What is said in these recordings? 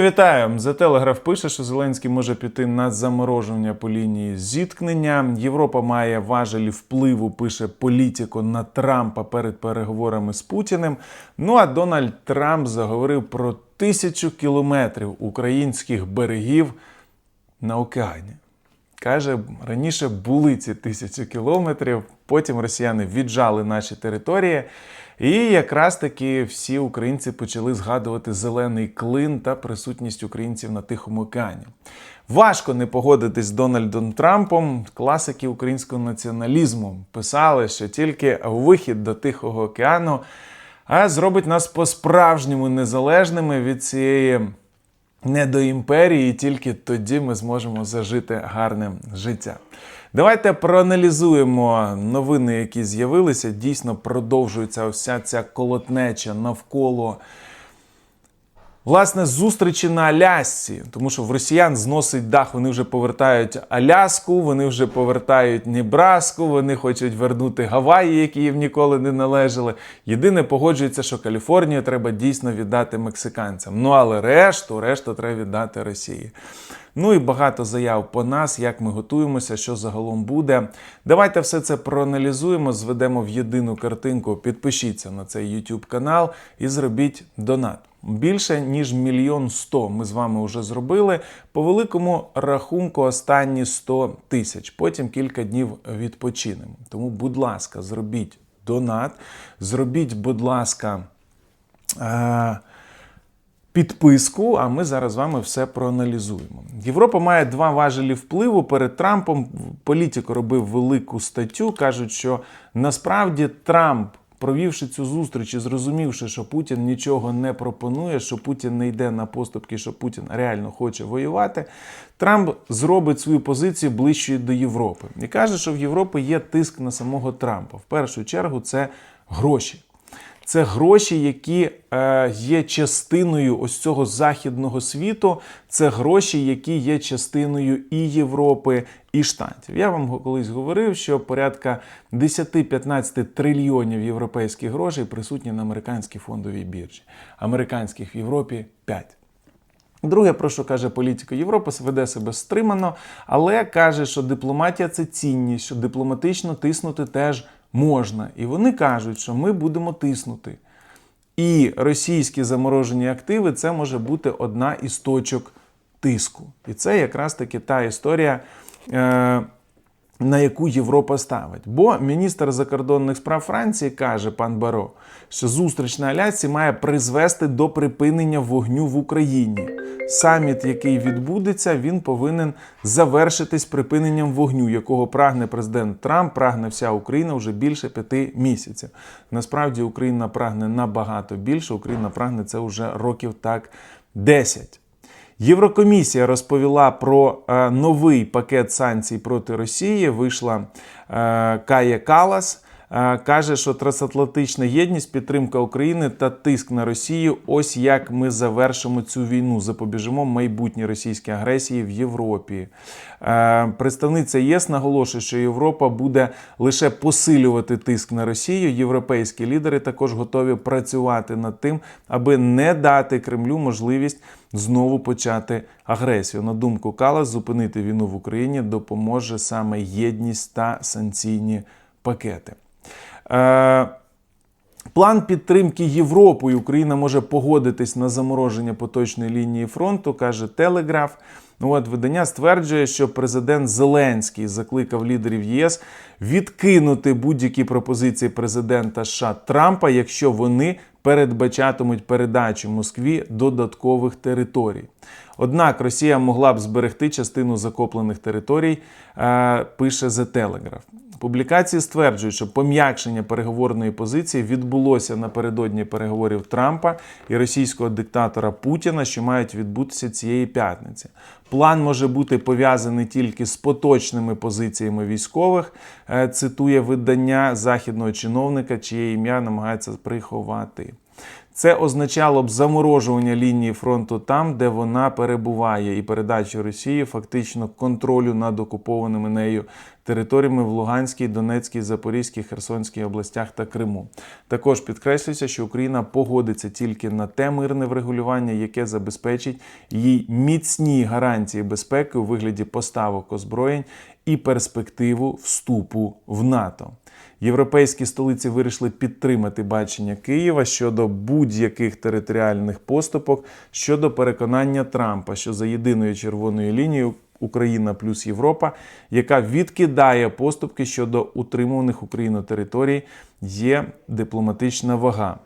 Вітаю! The Telegraph пише, що Зеленський може піти на замороження по лінії зіткнення. Європа має важелі впливу, пише політико на Трампа перед переговорами з Путіним. Ну а Дональд Трамп заговорив про тисячу кілометрів українських берегів на океані. Каже, раніше були ці тисячі кілометрів, потім росіяни віджали наші території. І якраз таки всі українці почали згадувати зелений клин та присутність українців на Тихому океані. Важко не погодитись з Дональдом Трампом. Класики українського націоналізму писали, що тільки вихід до Тихого океану зробить нас по-справжньому незалежними від цієї не до імперії, і тільки тоді ми зможемо зажити гарне життя. Давайте проаналізуємо новини, які з'явилися. Дійсно продовжується вся ця колотнеча навколо. Власне, зустрічі на Алясці, тому що в росіян зносить дах, вони вже повертають Аляску, вони вже повертають Небраску, вони хочуть вернути Гаваї, які їм ніколи не належали. Єдине погоджується, що Каліфорнію треба дійсно віддати мексиканцям. Ну але решту, решту треба віддати Росії. Ну і багато заяв по нас, як ми готуємося, що загалом буде. Давайте все це проаналізуємо, зведемо в єдину картинку. Підпишіться на цей YouTube канал і зробіть донат. Більше ніж мільйон сто ми з вами вже зробили. По великому рахунку останні 100 тисяч. Потім кілька днів відпочинемо. Тому, будь ласка, зробіть донат. Зробіть, будь ласка. Е- підписку, а ми зараз з вами все проаналізуємо. Європа має два важелі впливу перед Трампом. Політико робив велику статтю. кажуть, що насправді Трамп. Провівши цю зустріч і зрозумівши, що Путін нічого не пропонує, що Путін не йде на поступки, що Путін реально хоче воювати, Трамп зробить свою позицію ближчою до Європи і каже, що в Європі є тиск на самого Трампа. В першу чергу це гроші. Це гроші, які е, є частиною ось цього західного світу. Це гроші, які є частиною і Європи, і Штатів. Я вам колись говорив, що порядка 10-15 трильйонів європейських грошей присутні на американській фондовій біржі. Американських в Європі 5. Друге, про що каже політика Європи, веде себе стримано, але каже, що дипломатія це цінність, що дипломатично тиснути теж можна. І вони кажуть, що ми будемо тиснути. І російські заморожені активи це може бути одна із точок тиску. І це якраз таки та історія. Е- на яку Європа ставить. Бо міністр закордонних справ Франції каже пан Баро, що зустріч на Алясці має призвести до припинення вогню в Україні. Саміт, який відбудеться, він повинен завершитись припиненням вогню, якого прагне президент Трамп, прагне вся Україна вже більше п'яти місяців. Насправді Україна прагне набагато більше. Україна прагне це вже років так 10. Єврокомісія розповіла про е, новий пакет санкцій проти Росії. Вийшла е, Кая Калас. Е, каже, що трансатлантична єдність, підтримка України та тиск на Росію. Ось як ми завершимо цю війну, запобіжимо майбутній російській агресії в Європі. Представниця ЄС наголошує, що Європа буде лише посилювати тиск на Росію. Європейські лідери також готові працювати над тим, аби не дати Кремлю можливість знову почати агресію. На думку Калас, зупинити війну в Україні допоможе саме єдність та санкційні пакети. Е, План підтримки Європою Україна може погодитись на замороження поточної лінії фронту, каже Телеграф. Ну от видання стверджує, що президент Зеленський закликав лідерів ЄС відкинути будь-які пропозиції президента США Трампа, якщо вони передбачатимуть передачу Москві додаткових територій. Однак Росія могла б зберегти частину закоплених територій, е, пише The Telegraph. Публікації стверджують, що пом'якшення переговорної позиції відбулося напередодні переговорів Трампа і російського диктатора Путіна, що мають відбутися цієї п'ятниці. План може бути пов'язаний тільки з поточними позиціями військових. е, Цитує видання західного чиновника, чиє ім'я намагається приховати. Це означало б заморожування лінії фронту там, де вона перебуває, і передачу Росії фактично контролю над окупованими нею територіями в Луганській, Донецькій, Запорізькій, Херсонській областях та Криму. Також підкреслюється, що Україна погодиться тільки на те мирне врегулювання, яке забезпечить їй міцні гарантії безпеки у вигляді поставок озброєнь і перспективу вступу в НАТО. Європейські столиці вирішили підтримати бачення Києва щодо будь-яких територіальних поступок щодо переконання Трампа, що за єдиною червоною лінією Україна плюс Європа, яка відкидає поступки щодо утримуваних Україною територій, є дипломатична вага.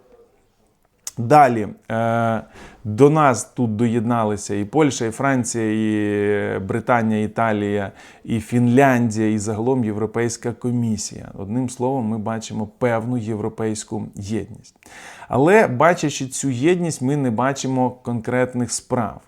Далі е, до нас тут доєдналися і Польща, і Франція, і Британія, Італія, і Фінляндія, і загалом Європейська комісія. Одним словом, ми бачимо певну європейську єдність. Але бачачи цю єдність, ми не бачимо конкретних справ.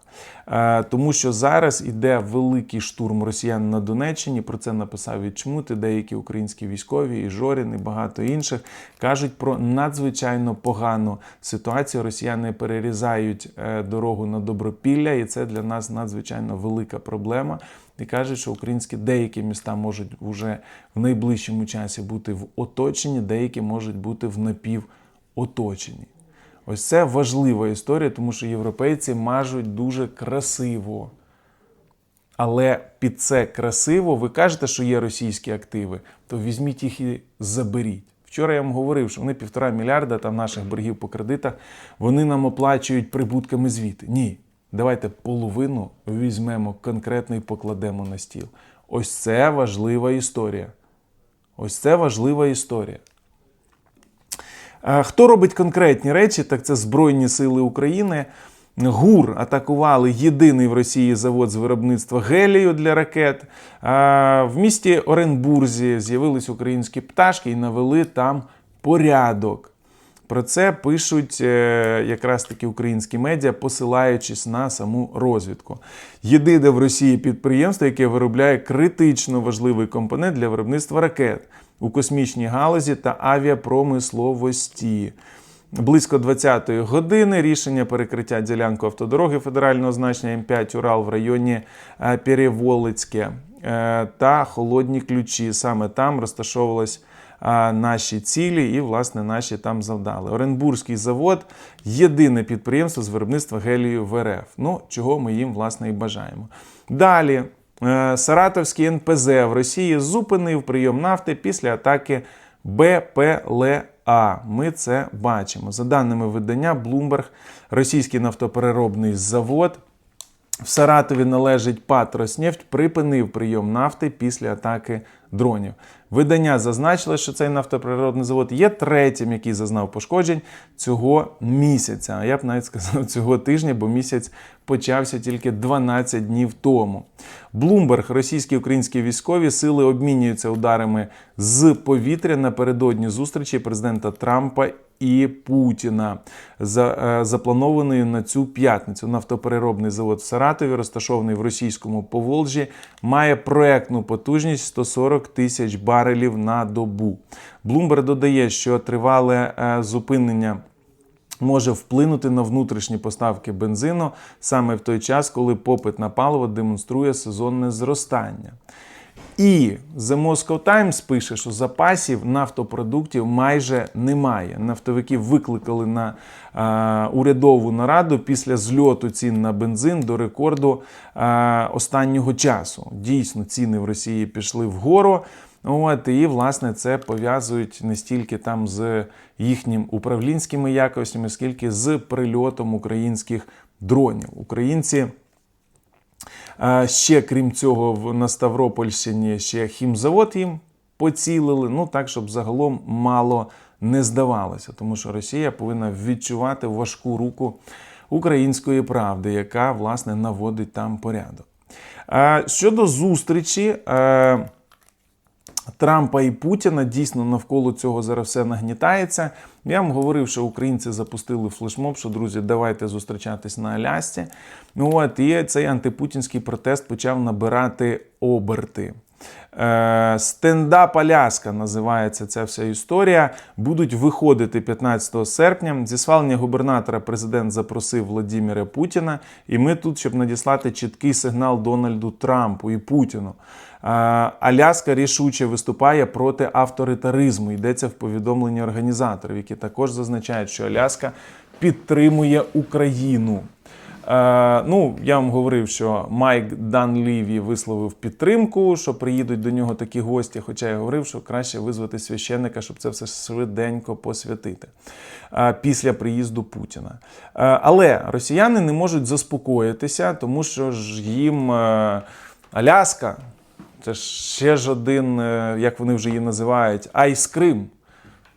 Е, Тому що зараз іде великий штурм росіян на Донеччині. Про це написав Відчмут, і деякі українські військові, і Жорін, і багато інших кажуть про надзвичайно погану ситуацію. Росіяни перерізають е, дорогу на Добропілля, і це для нас надзвичайно велика проблема. І кажуть, що українські деякі міста можуть вже в найближчому часі бути в оточенні, деякі можуть бути в напівоточенні. Ось це важлива історія, тому що європейці мажуть дуже красиво. Але під це красиво ви кажете, що є російські активи, то візьміть їх і заберіть. Вчора я вам говорив, що вони півтора мільярда там наших боргів по кредитах, вони нам оплачують прибутками звіти. Ні. Давайте половину візьмемо конкретно і покладемо на стіл. Ось це важлива історія. Ось це важлива історія. Хто робить конкретні речі? Так це Збройні Сили України. ГУР атакували єдиний в Росії завод з виробництва гелію для ракет. В місті Оренбурзі з'явились українські пташки і навели там порядок. Про це пишуть е, якраз таки українські медіа, посилаючись на саму розвідку. Єдине в Росії підприємство, яке виробляє критично важливий компонент для виробництва ракет у космічній галузі та авіапромисловості. Близько 20-ї години рішення перекриття ділянку автодороги федерального значення М5 Урал в районі е, Переволицьке е, та холодні ключі. Саме там розташовувалась наші цілі і, власне, наші там завдали. Оренбурзький завод єдине підприємство з виробництва гелію в РФ. Ну, чого ми їм, власне, і бажаємо. Далі. Е, Саратовський НПЗ в Росії зупинив прийом нафти після атаки БПЛА. Ми це бачимо. За даними видання Bloomberg, російський нафтопереробний завод в Саратові належить ПАТ «Роснефть» припинив прийом нафти після атаки дронів. Видання зазначило, що цей нафтопереробний завод є третім, який зазнав пошкоджень цього місяця. А я б навіть сказав цього тижня, бо місяць почався тільки 12 днів тому. Блумберг, російські українські військові сили обмінюються ударами з повітря напередодні зустрічі президента Трампа і Путіна, за, е, запланованої на цю п'ятницю. Нафтопереробний завод в Саратові, розташований в російському Поволжі, має проектну потужність 140 тисяч барелів на добу. Блумберг додає, що тривале е, зупинення. Може вплинути на внутрішні поставки бензину саме в той час, коли попит на паливо демонструє сезонне зростання. І The Moscow Times пише, що запасів нафтопродуктів майже немає. Нафтовики викликали на е, урядову нараду після зльоту цін на бензин до рекорду е, останнього часу. Дійсно, ціни в Росії пішли вгору. От, і, власне, це пов'язують не стільки там з їхнім управлінськими якостями, скільки з прильотом українських дронів. Українці. Ще крім цього, на Ставропольщині ще хімзавод їм поцілили. Ну так, щоб загалом мало не здавалося, тому що Росія повинна відчувати важку руку української правди, яка власне наводить там порядок. Щодо зустрічі. Трампа і Путіна дійсно навколо цього зараз все нагнітається. Я вам говорив, що українці запустили флешмоб, що друзі, давайте зустрічатись на Алясці. Ну от і цей антипутінський протест почав набирати оберти. Е, Стендап Аляска називається ця вся історія. Будуть виходити 15 серпня. Зі свалення губернатора президент запросив Владимира Путіна. І ми тут, щоб надіслати чіткий сигнал Дональду Трампу і Путіну. Аляска рішуче виступає проти авторитаризму. Йдеться в повідомленні організаторів, які також зазначають, що Аляска підтримує Україну. Е, ну, я вам говорив, що Майк Данліві висловив підтримку, що приїдуть до нього такі гості. Хоча я говорив, що краще визвати священника, щоб це все швиденько посвятити е, після приїзду Путіна. Е, але росіяни не можуть заспокоїтися, тому що ж їм е, Аляска, це ще ж один, е, як вони вже її називають, Айскрим.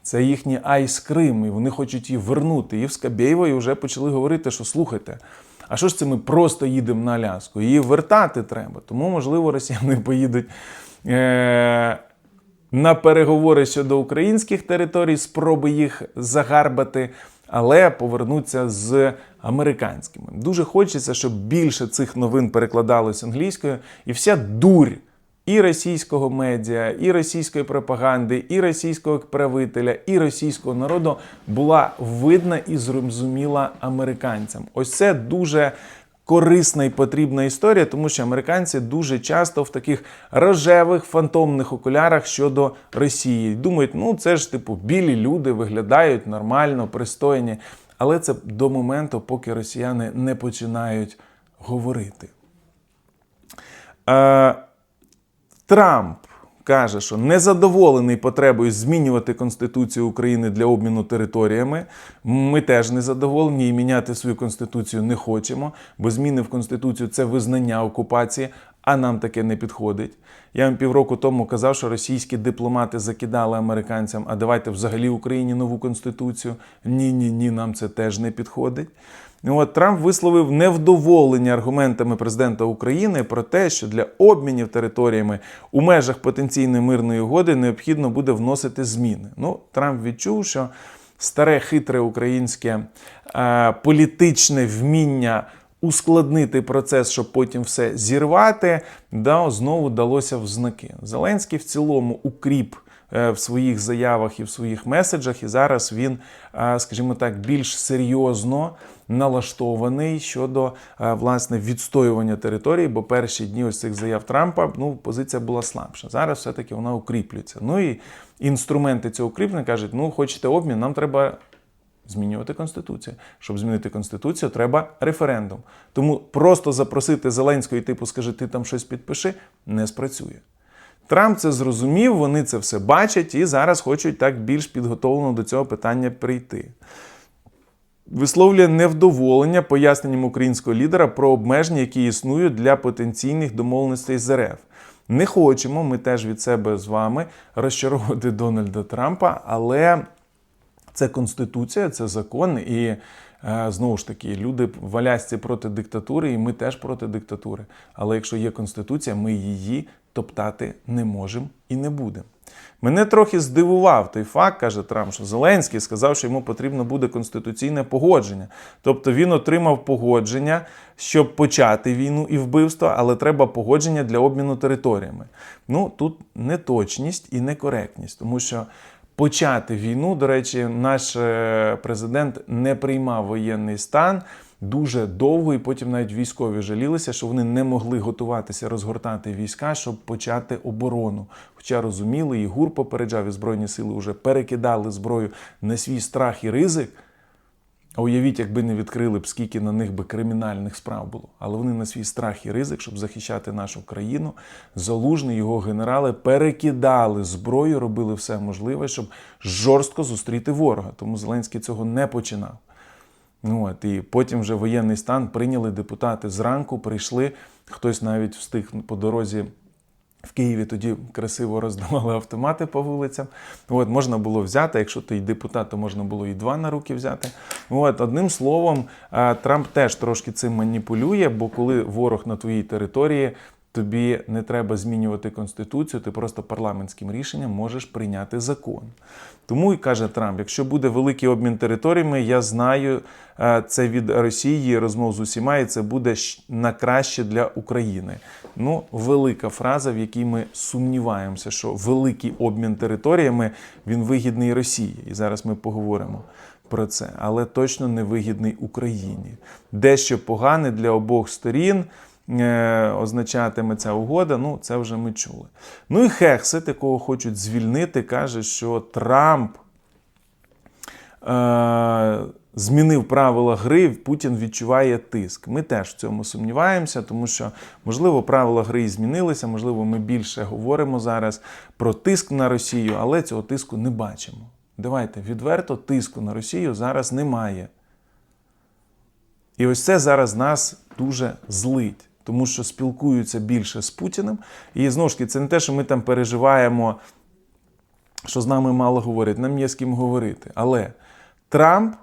Це їхній айскрим, і вони хочуть її вернути. І в Скабєєвої вже почали говорити, що слухайте, а що ж це ми просто їдемо на Аляску? Її вертати треба. Тому, можливо, росіяни поїдуть е- на переговори щодо українських територій, спроби їх загарбати, але повернуться з американськими. Дуже хочеться, щоб більше цих новин перекладалось англійською, і вся дурь і російського медіа, і російської пропаганди, і російського правителя, і російського народу була видна і зрозуміла американцям. Ось це дуже. Корисна і потрібна історія, тому що американці дуже часто в таких рожевих фантомних окулярах щодо Росії думають, ну це ж типу білі люди виглядають нормально, пристойні. Але це до моменту, поки росіяни не починають говорити. Е, Трамп каже, що незадоволений потребою змінювати Конституцію України для обміну територіями. Ми теж не задоволені і міняти свою конституцію не хочемо, бо зміни в Конституцію це визнання окупації, а нам таке не підходить. Я вам півроку тому казав, що російські дипломати закидали американцям, а давайте взагалі Україні нову конституцію. Ні, ні, ні, нам це теж не підходить. Ну, От Трамп висловив невдоволення аргументами президента України про те, що для обмінів територіями у межах потенційної мирної угоди необхідно буде вносити зміни. Ну, Трамп відчув, що старе хитре українське е, політичне вміння ускладнити процес, щоб потім все зірвати, да, знову далося в знаки. Зеленський в цілому укріп е, в своїх заявах і в своїх меседжах, і зараз він, е, скажімо так, більш серйозно налаштований щодо е, власне відстоювання території, бо перші дні ось цих заяв Трампа ну позиція була слабша. Зараз все-таки вона укріплюється. Ну і інструменти цього укріплення кажуть: ну хочете обмін, нам треба. Змінювати конституцію. Щоб змінити конституцію, треба референдум. Тому просто запросити Зеленського і типу, скажи, ти там щось підпиши, не спрацює. Трамп це зрозумів, вони це все бачать і зараз хочуть так більш підготовлено до цього питання прийти висловлює невдоволення поясненням українського лідера про обмеження, які існують для потенційних домовленостей з РФ. Не хочемо, ми теж від себе з вами розчаровувати Дональда Трампа, але це конституція, це закон, і е, знову ж таки люди в Алясці проти диктатури, і ми теж проти диктатури. Але якщо є конституція, ми її топтати не можемо і не будемо. Мене трохи здивував той факт, каже Трамп, що Зеленський сказав, що йому потрібно буде конституційне погодження. Тобто він отримав погодження, щоб почати війну і вбивство, але треба погодження для обміну територіями. Ну тут неточність і некоректність, тому що. Почати війну, до речі, наш е, президент не приймав воєнний стан дуже довго, і потім навіть військові жалілися, що вони не могли готуватися розгортати війська, щоб почати оборону. Хоча розуміли, і ГУР попереджав, і Збройні сили вже перекидали зброю на свій страх і ризик. А уявіть, якби не відкрили б, скільки на них би кримінальних справ було. Але вони на свій страх і ризик, щоб захищати нашу країну, залужний його генерали перекидали зброю, робили все можливе, щоб жорстко зустріти ворога. Тому Зеленський цього не починав. Ну, от, І потім вже воєнний стан прийняли депутати зранку, прийшли. Хтось навіть встиг по дорозі в Києві тоді красиво роздавали автомати по вулицям. От, Можна було взяти, якщо ти й депутат, то можна було і два на руки взяти. От, Одним словом, Трамп теж трошки цим маніпулює, бо коли ворог на твоїй території, Тобі не треба змінювати конституцію, ти просто парламентським рішенням можеш прийняти закон. Тому і каже Трамп: якщо буде великий обмін територіями, я знаю е, це від Росії, розмов з усіма, і це буде на краще для України. Ну, велика фраза, в якій ми сумніваємося, що великий обмін територіями він вигідний Росії. І зараз ми поговоримо про це, але точно не вигідний Україні. Дещо погане для обох сторін означатиме ця угода, ну це вже ми чули. Ну і Хексет, якого хочуть звільнити, каже, що Трамп е, змінив правила гри, Путін відчуває тиск. Ми теж в цьому сумніваємося, тому що, можливо, правила гри і змінилися, можливо, ми більше говоримо зараз про тиск на Росію, але цього тиску не бачимо. Давайте відверто тиску на Росію зараз немає. І ось це зараз нас дуже злить, тому що спілкуються більше з Путіним. І знову ж таки, це не те, що ми там переживаємо, що з нами мало говорять, нам є з ким говорити. Але Трамп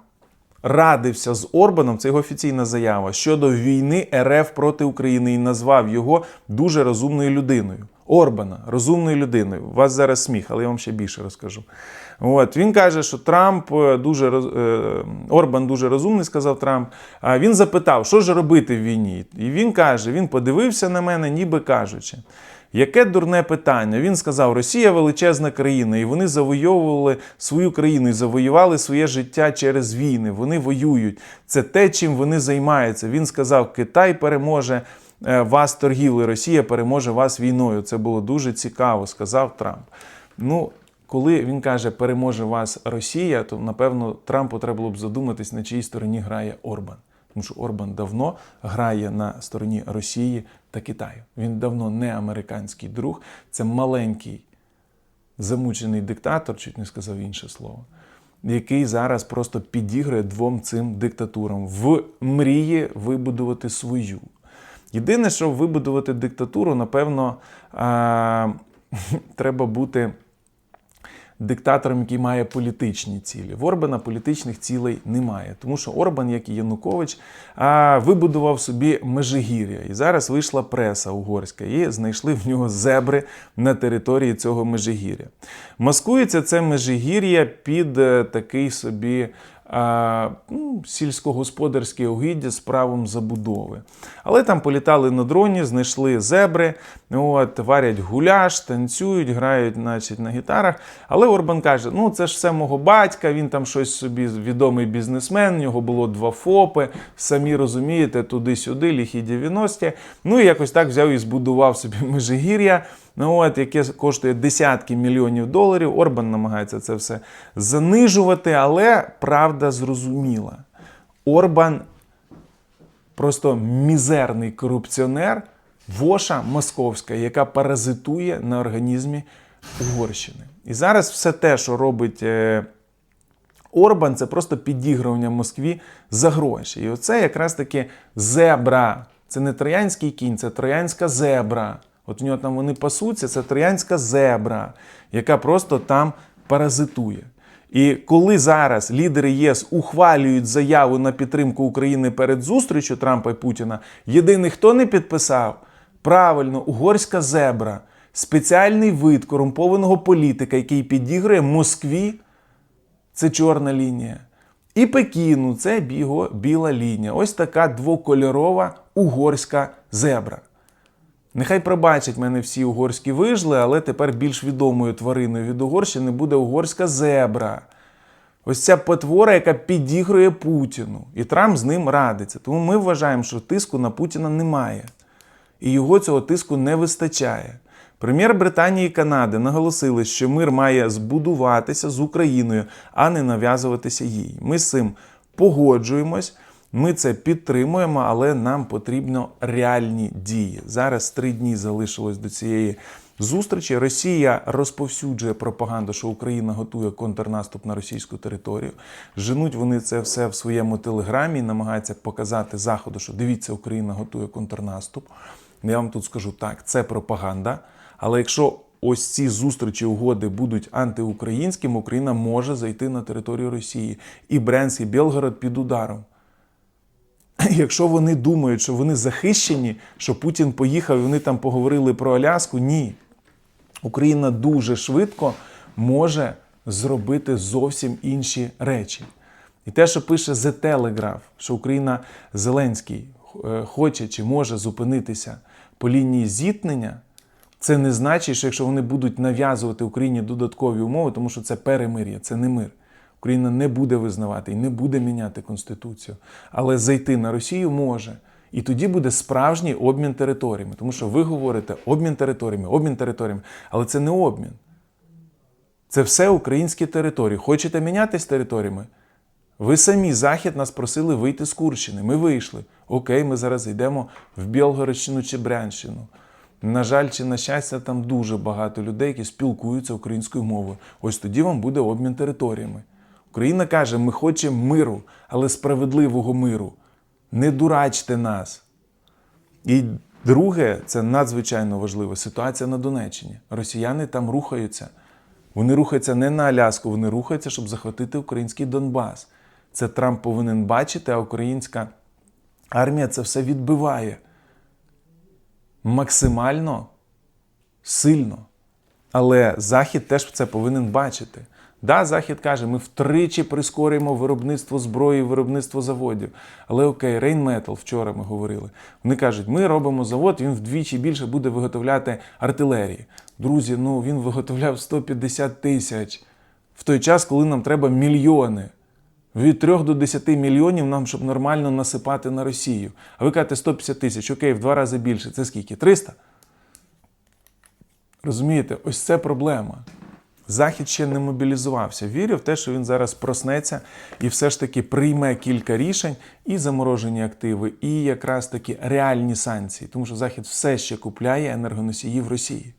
радився з Орбаном, це його офіційна заява, щодо війни РФ проти України і назвав його дуже розумною людиною. Орбана розумною людиною. У вас зараз сміх, але я вам ще більше розкажу. От він каже, що Трамп е, дуже роз- е, Орбан дуже розумний, сказав Трамп. А він запитав, що ж робити в війні? І він каже: він подивився на мене, ніби кажучи. Яке дурне питання? Він сказав: Росія величезна країна, і вони завойовували свою країну і завоювали своє життя через війни. Вони воюють. Це те, чим вони займаються. Він сказав: Китай переможе е, вас торгівлею, Росія переможе вас війною. Це було дуже цікаво, сказав Трамп. Ну, коли він каже, переможе вас Росія, то напевно Трампу треба було б задуматись, на чиїй стороні грає Орбан. Тому що Орбан давно грає на стороні Росії та Китаю. Він давно не американський друг, це маленький замучений диктатор, чуть не сказав інше слово, який зараз просто підігрує двом цим диктатурам в мрії вибудувати свою. Єдине, що вибудувати диктатуру, напевно, треба бути диктатором, який має політичні цілі. В Орбана політичних цілей немає, тому що Орбан, як і Янукович, вибудував собі межигір'я. І зараз вийшла преса угорська, і знайшли в нього зебри на території цього межигір'я. Маскується це межигір'я під е, такий собі. Ну, сільськогосподарське угіддя з правом забудови. Але там політали на дроні, знайшли зебри, от, варять гуляш, танцюють, грають значить, на гітарах. Але Орбан каже: ну це ж все мого батька, він там щось собі відомий бізнесмен, у нього було два ФОПи, самі розумієте, туди-сюди, ліхі 90-ті. Ну і якось так взяв і збудував собі межигір'я. Ну от, яке коштує десятки мільйонів доларів. Орбан намагається це все занижувати, але правда зрозуміла. Орбан просто мізерний корупціонер, воша московська, яка паразитує на організмі Угорщини. І зараз все те, що робить е, Орбан, це просто підігрування Москві за гроші. І оце якраз таки зебра. Це не троянський кінь, це троянська зебра. От в нього там вони пасуться, це троянська зебра, яка просто там паразитує. І коли зараз лідери ЄС ухвалюють заяву на підтримку України перед зустрічю Трампа і Путіна, єдиний, хто не підписав, правильно, угорська зебра, спеціальний вид корумпованого політика, який підігрує Москві, це чорна лінія. І Пекіну це біго, біла лінія. Ось така двокольорова угорська зебра. Нехай пробачать мене всі угорські вижли, але тепер більш відомою твариною від Угорщини буде угорська зебра. Ось ця потвора, яка підігрує Путіну. І Трамп з ним радиться. Тому ми вважаємо, що тиску на Путіна немає. І його цього тиску не вистачає. Прем'єр Британії і Канади наголосили, що мир має збудуватися з Україною, а не нав'язуватися їй. Ми з цим погоджуємось. Ми це підтримуємо, але нам потрібно реальні дії. Зараз три дні залишилось до цієї зустрічі. Росія розповсюджує пропаганду, що Україна готує контрнаступ на російську територію. Женуть вони це все в своєму телеграмі намагаються показати Заходу, що дивіться, Україна готує контрнаступ. Я вам тут скажу так, це пропаганда. Але якщо ось ці зустрічі угоди будуть антиукраїнськими, Україна може зайти на територію Росії. І Брянськ, і Білгород під ударом. якщо вони думають, що вони захищені, що Путін поїхав і вони там поговорили про Аляску, ні. Україна дуже швидко може зробити зовсім інші речі. І те, що пише The Telegraph, що Україна Зеленський е, хоче чи може зупинитися по лінії зіткнення, це не значить, що якщо вони будуть нав'язувати Україні додаткові умови, тому що це перемир'я, це не мир. Україна не буде визнавати і не буде міняти Конституцію. Але зайти на Росію може. І тоді буде справжній обмін територіями. Тому що ви говорите обмін територіями, обмін територіями, але це не обмін. Це все українські території. Хочете мінятись територіями? Ви самі Захід нас просили вийти з Курщини. Ми вийшли. Окей, ми зараз йдемо в Білгородщину чи Брянщину. На жаль, чи на щастя, там дуже багато людей, які спілкуються українською мовою. Ось тоді вам буде обмін територіями. Україна каже: ми хочемо миру, але справедливого миру. Не дурачте нас. І друге, це надзвичайно важливо, ситуація на Донеччині. Росіяни там рухаються. Вони рухаються не на Аляску, вони рухаються, щоб захватити український Донбас. Це Трамп повинен бачити, а українська армія це все відбиває максимально сильно. Але Захід теж це повинен бачити. Да, Захід каже, ми втричі прискорюємо виробництво зброї, виробництво заводів. Але окей, Рейнметал, вчора ми говорили. Вони кажуть, ми робимо завод, він вдвічі більше буде виготовляти артилерії. Друзі, ну він виготовляв 150 тисяч в той час, коли нам треба мільйони. Від 3 до 10 мільйонів нам, щоб нормально насипати на Росію. А ви кажете 150 тисяч, окей, в два рази більше. Це скільки? 300? Розумієте, ось це проблема. Захід ще не мобілізувався. Вірю в те, що він зараз проснеться і все ж таки прийме кілька рішень і заморожені активи, і якраз таки реальні санкції, тому що Захід все ще купляє енергоносії в Росії.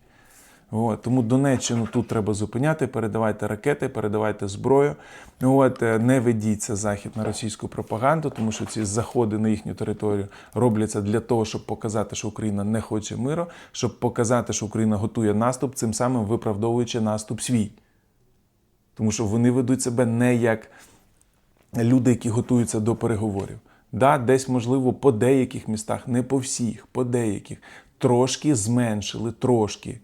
От, тому Донеччину тут треба зупиняти, передавайте ракети, передавайте зброю. От, е, не ведіться захід на російську пропаганду, тому що ці заходи на їхню територію робляться для того, щоб показати, що Україна не хоче миру, щоб показати, що Україна готує наступ, цим самим виправдовуючи наступ свій. Тому що вони ведуть себе не як люди, які готуються до переговорів. Да, десь, можливо, по деяких містах, не по всіх, по деяких, трошки зменшили, трошки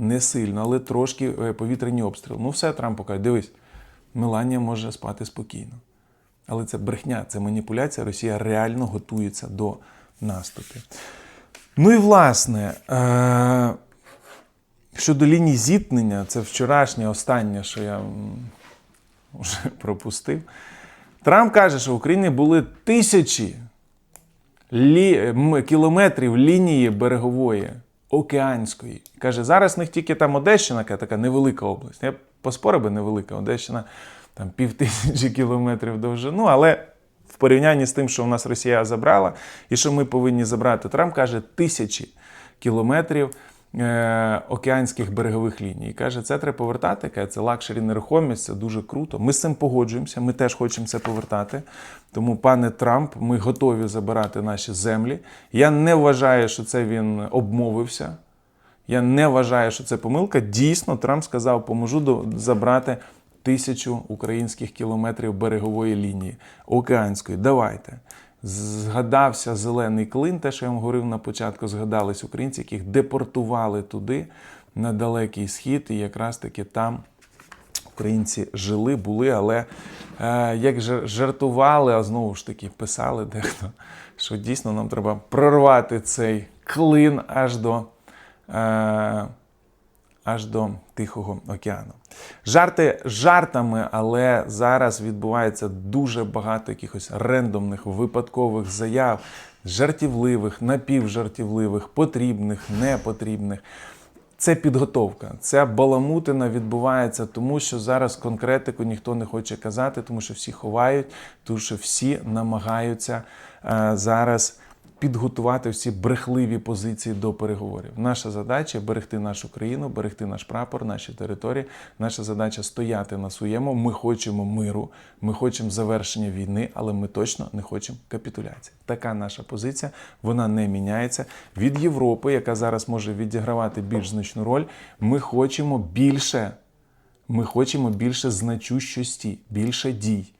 не сильно, але трошки е, повітряні обстріли. Ну, все, Трамп каже, дивись, Меланія може спати спокійно. Але це брехня, це маніпуляція. Росія реально готується до наступів. Ну і власне, е- щодо ліній зіткнення, це вчорашнє останнє, що я вже пропустив. Трамп каже, що в Україні були тисячі лі... кілометрів лінії берегової океанської. Каже, зараз в них тільки там Одещина, така невелика область. Я поспорив би невелика Одещина, там пів тисячі кілометрів довжину, але в порівнянні з тим, що в нас Росія забрала, і що ми повинні забрати, Трамп каже, тисячі кілометрів. Е, океанських берегових ліній. Каже, це треба повертати. Каже, це лакшері нерухомість, це дуже круто. Ми з цим погоджуємося, ми теж хочемо це повертати. Тому, пане Трамп, ми готові забирати наші землі. Я не вважаю, що це він обмовився. Я не вважаю, що це помилка. Дійсно, Трамп сказав, поможу забрати тисячу українських кілометрів берегової лінії океанської. Давайте. Згадався зелений клин, те, що я вам говорив на початку, згадались українці, яких депортували туди, на далекий схід, і якраз таки там українці жили, були, але е, як жартували, а знову ж таки писали дехто, що дійсно нам треба прорвати цей клин аж до. Е, аж до Тихого океану. Жарти жартами, але зараз відбувається дуже багато якихось рендомних випадкових заяв, жартівливих, напівжартівливих, потрібних, непотрібних. Це підготовка, ця баламутина відбувається, тому що зараз конкретику ніхто не хоче казати, тому що всі ховають, тому що всі намагаються е, зараз підготувати всі брехливі позиції до переговорів. Наша задача берегти нашу країну, берегти наш прапор, наші території. Наша задача стояти на своєму. Ми хочемо миру, ми хочемо завершення війни, але ми точно не хочемо капітуляції. Така наша позиція, вона не міняється. Від Європи, яка зараз може відігравати більш значну роль, ми хочемо більше. Ми хочемо більше значущості, більше дій.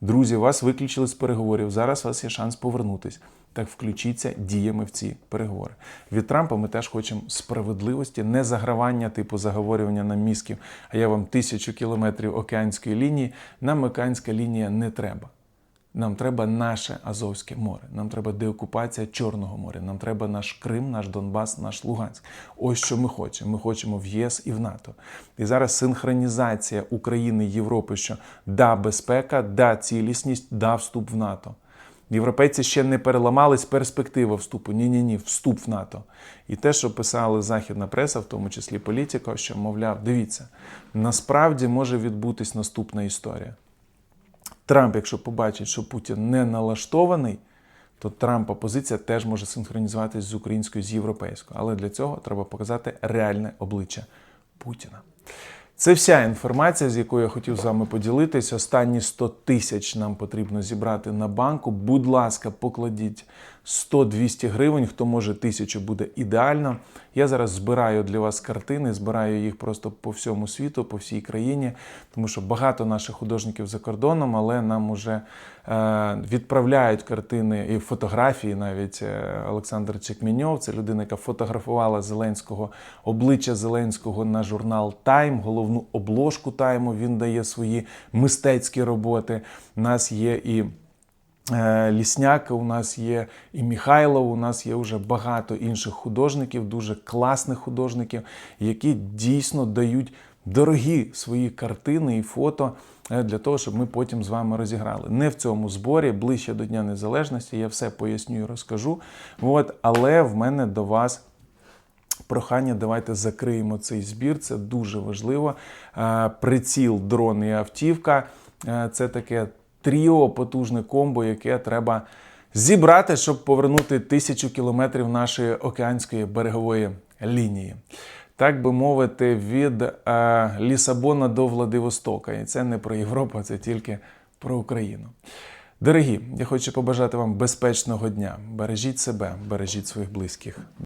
Друзі, вас виключили з переговорів. Зараз у вас є шанс повернутись. Так включіться діями в ці переговори. Від Трампа ми теж хочемо справедливості, не загравання типу заговорювання на мізків. А я вам тисячу кілометрів океанської лінії. Нам океанська лінія не треба. Нам треба наше Азовське море, нам треба деокупація Чорного моря, нам треба наш Крим, наш Донбас, наш Луганськ. Ось що ми хочемо. Ми хочемо в ЄС і в НАТО. І зараз синхронізація України і Європи, що да, безпека, да, цілісність, да, вступ в НАТО. Європейці ще не переламались перспектива вступу. Ні, ні, вступ в НАТО. І те, що писали західна преса, в тому числі політика, що мовляв, дивіться, насправді може відбутись наступна історія. Трамп, якщо побачить, що Путін не налаштований, то Трампа позиція теж може синхронізуватися з українською, з європейською. Але для цього треба показати реальне обличчя Путіна. Це вся інформація, з якою я хотів з вами поділитись. Останні 100 тисяч нам потрібно зібрати на банку. Будь ласка, покладіть 100-200 гривень. Хто може тисячу, буде ідеально. Я зараз збираю для вас картини, збираю їх просто по всьому світу, по всій країні, тому що багато наших художників за кордоном, але нам уже е, відправляють картини і фотографії. Навіть е, Олександр Чекміньов, це людина, яка фотографувала Зеленського обличчя Зеленського на журнал Тайм, головну обложку Тайму. Він дає свої мистецькі роботи. У нас є і. Е, Лісняк, у нас є і Михайлов, у нас є вже багато інших художників, дуже класних художників, які дійсно дають дорогі свої картини і фото е, для того, щоб ми потім з вами розіграли. Не в цьому зборі, ближче до Дня Незалежності, я все поясню і розкажу. От, але в мене до вас. Прохання, давайте закриємо цей збір. Це дуже важливо. Е, Приціл, дрон і автівка це таке тріо, потужне комбо, яке треба зібрати, щоб повернути тисячу кілометрів нашої океанської берегової лінії. Так би мовити, від е, Лісабона до Владивостока. І це не про Європу, це тільки про Україну. Дорогі, я хочу побажати вам безпечного дня. Бережіть себе, бережіть своїх близьких.